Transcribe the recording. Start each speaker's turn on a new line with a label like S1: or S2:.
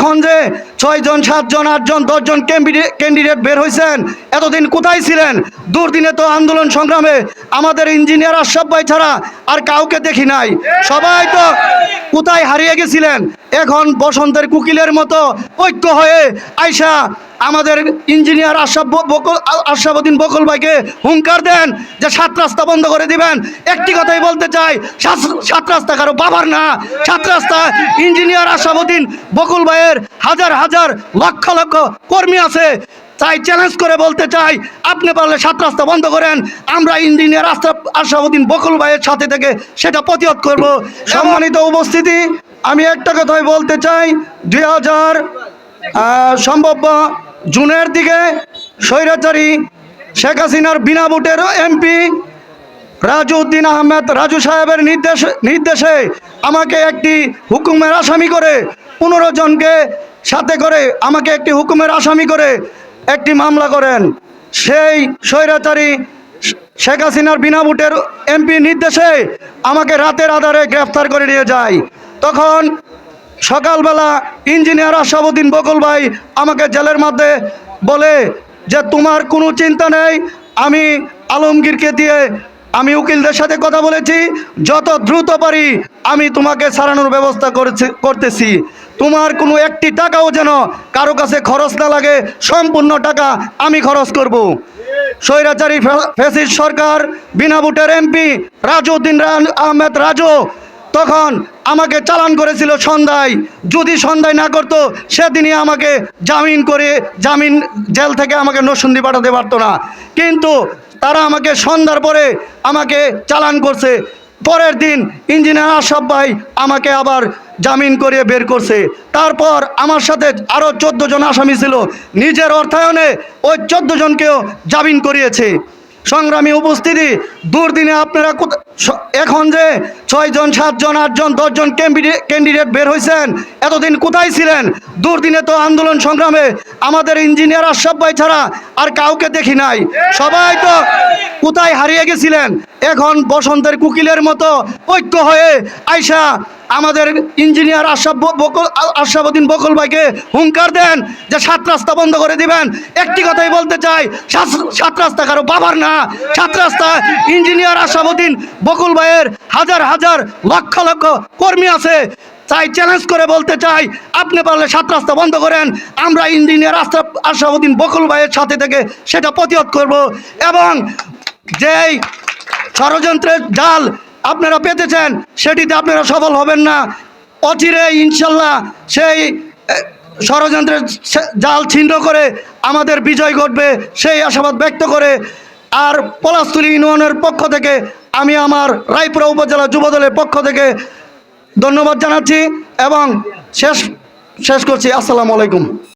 S1: এখন যে ছয়জন, সাতজন, আটজন, দশজন ক্যান্ডিডেট বের হয়েছেন এতদিন কোথায় ছিলেন? দুর্দিনে তো আন্দোলন সংগ্রামে আমাদের ইঞ্জিনিয়ার আশরাফ ভাই ছাড়া আর কাউকে দেখি নাই। সবাই তো কোথায় হারিয়ে গেছিলেন? এখন বসন্তের কুকিলের মতো ঐক্য হয়ে আইসা আমাদের ইঞ্জিনিয়ার আশরাফ ব- বকুল আ- আশরাফুদ্দিন বকুল ভাইকে হুঙ্কার দেন যে সাত রাস্তা বন্ধ করে দিবেন। একটি কথাই বলতে চাই, সাত- সাত রাস্তা কারও বাবার না। সাত রাস্তা ইঞ্জিনিয়ার আশরাফুদ্দিন বকুল ভাইয়ের হাজার হাজার লক্ষ লক্ষ কর্মী আছে। তাই চ্যালেঞ্জ করে বলতে চাই, আপনি পারলে সাত রাস্তা বন্ধ করেন। আমরা ইঞ্জিনিয়ার আশরাফ আশাউদ্দিন বকুল ভাইয়ের সাথে থেকে সেটা প্রতিহত করব। সম্মানিত উপস্থিতি, আমি একটা কথাই বলতে চাই, দুই হাজার সম্ভাব্য জুনের দিকে স্বৈরাচারী শেখ হাসিনার বিনা ভোটের এমপি রাজউদ্দিন আহমেদ রাজু সাহেবের নির্দেশ নির্দেশে আমাকে একটি হুকুমের আসামি করে, পনেরো জনকে সাথে করে আমাকে একটি হুকুমের আসামি করে একটি মামলা করেন। সেই স্বৈরাচারী শেখ হাসিনার বিনা ভোটের এমপি নির্দেশে আমাকে রাতের আধারে গ্রেফতার করে নিয়ে যায়। তখন সকালবেলা ইঞ্জিনিয়ার আশাবুদ্দিন বকুল ভাই আমাকে জেলের মধ্যে বলে যে, তোমার কোনো চিন্তা নেই, আমি আলমগীরকে দিয়ে আমি উকিলদের সাথে কথা বলেছি। যত দ্রুত পারি আমি তোমাকে সারানোর ব্যবস্থা করেছি, করতেছি। তোমার কোনো একটি টাকাও যেন কারও কাছে খরচ না লাগে, সম্পূর্ণ টাকা আমি খরচ করব। স্বৈরাচারী ফেসিস সরকার, বিনা এমপি রাজউদ্দিন আহমেদ রাজু তখন আমাকে চালান করেছিল সন্ধ্যায়। যদি সন্ধ্যায় না করতো, সেদিনই আমাকে জামিন করে, জামিন জেল থেকে আমাকে নসুন্দি পাঠাতে পারতো না। কিন্তু তারা আমাকে সন্ধ্যার পরে আমাকে চালান করছে। পরের দিন ইঞ্জিনিয়ার আশরাফ ভাই আমাকে আবার জামিন করিয়ে বের করছে। তারপর আমার সাথে আরও চোদ্দ জন আসামি ছিল। নিজের অর্থায়নে ওই চোদ্দ জনকেও জামিন করিয়েছে। সংগ্রামী উপস্থিতি দুর্দিনে আপনারা এখন যে ছয়জন সাতজন আটজন দশজন ক্যান্ডিডেট বের হয়েছেন এতদিন কোথায় ছিলেন? দুর্দিনে তো আন্দোলন সংগ্রামে আমাদের ইঞ্জিনিয়ার আশরাফ ভাই ছাড়া আর কাউকে দেখি নাই। সবাই তো কোথায় হারিয়ে গেছিলেন? এখন বসন্তের কুকিলের মতো ঐক্য হয়ে আইসা আমাদের ইঞ্জিনিয়ার আশরাফ ব- বকুল আ- বকুল ভাইকে হুঙ্কার দেন যে সাত রাস্তা বন্ধ করে দিবেন। একটি কথাই বলতে চাই সাত- সাত রাস্তা কারও বাবার না। সাত রাস্তা ইঞ্জিনিয়ার আশরাফুদ্দিন বকুল ভাইয়ের হাজার হাজার লক্ষ লক্ষ কর্মী আছে। তাই চ্যালেঞ্জ করে বলতে চাই, আপনি পারলে সাত রাস্তা বন্ধ করেন। আমরা ইঞ্জিনিয়ার আশরাফ আশরাফুদ্দিন বকুল ভাইয়ের সাথে থেকে সেটা প্রতিহত করব এবং যেই ষড়যন্ত্রের জাল আপনারা পেতেছেন, সেটিতে আপনারা সফল হবেন না। অচিরে ইনশাল্লাহ সেই ষড়যন্ত্রের জাল ছিন্ন করে আমাদের বিজয় ঘটবে সেই আশাবাদ ব্যক্ত করে। আর পলাশতুলি ইউনিয়নের পক্ষ থেকে আমি আমার রায়পুরা উপজেলা যুবদলের পক্ষ থেকে ধন্যবাদ জানাচ্ছি এবং শেষ শেষ করছি। আসসালামু আলাইকুম।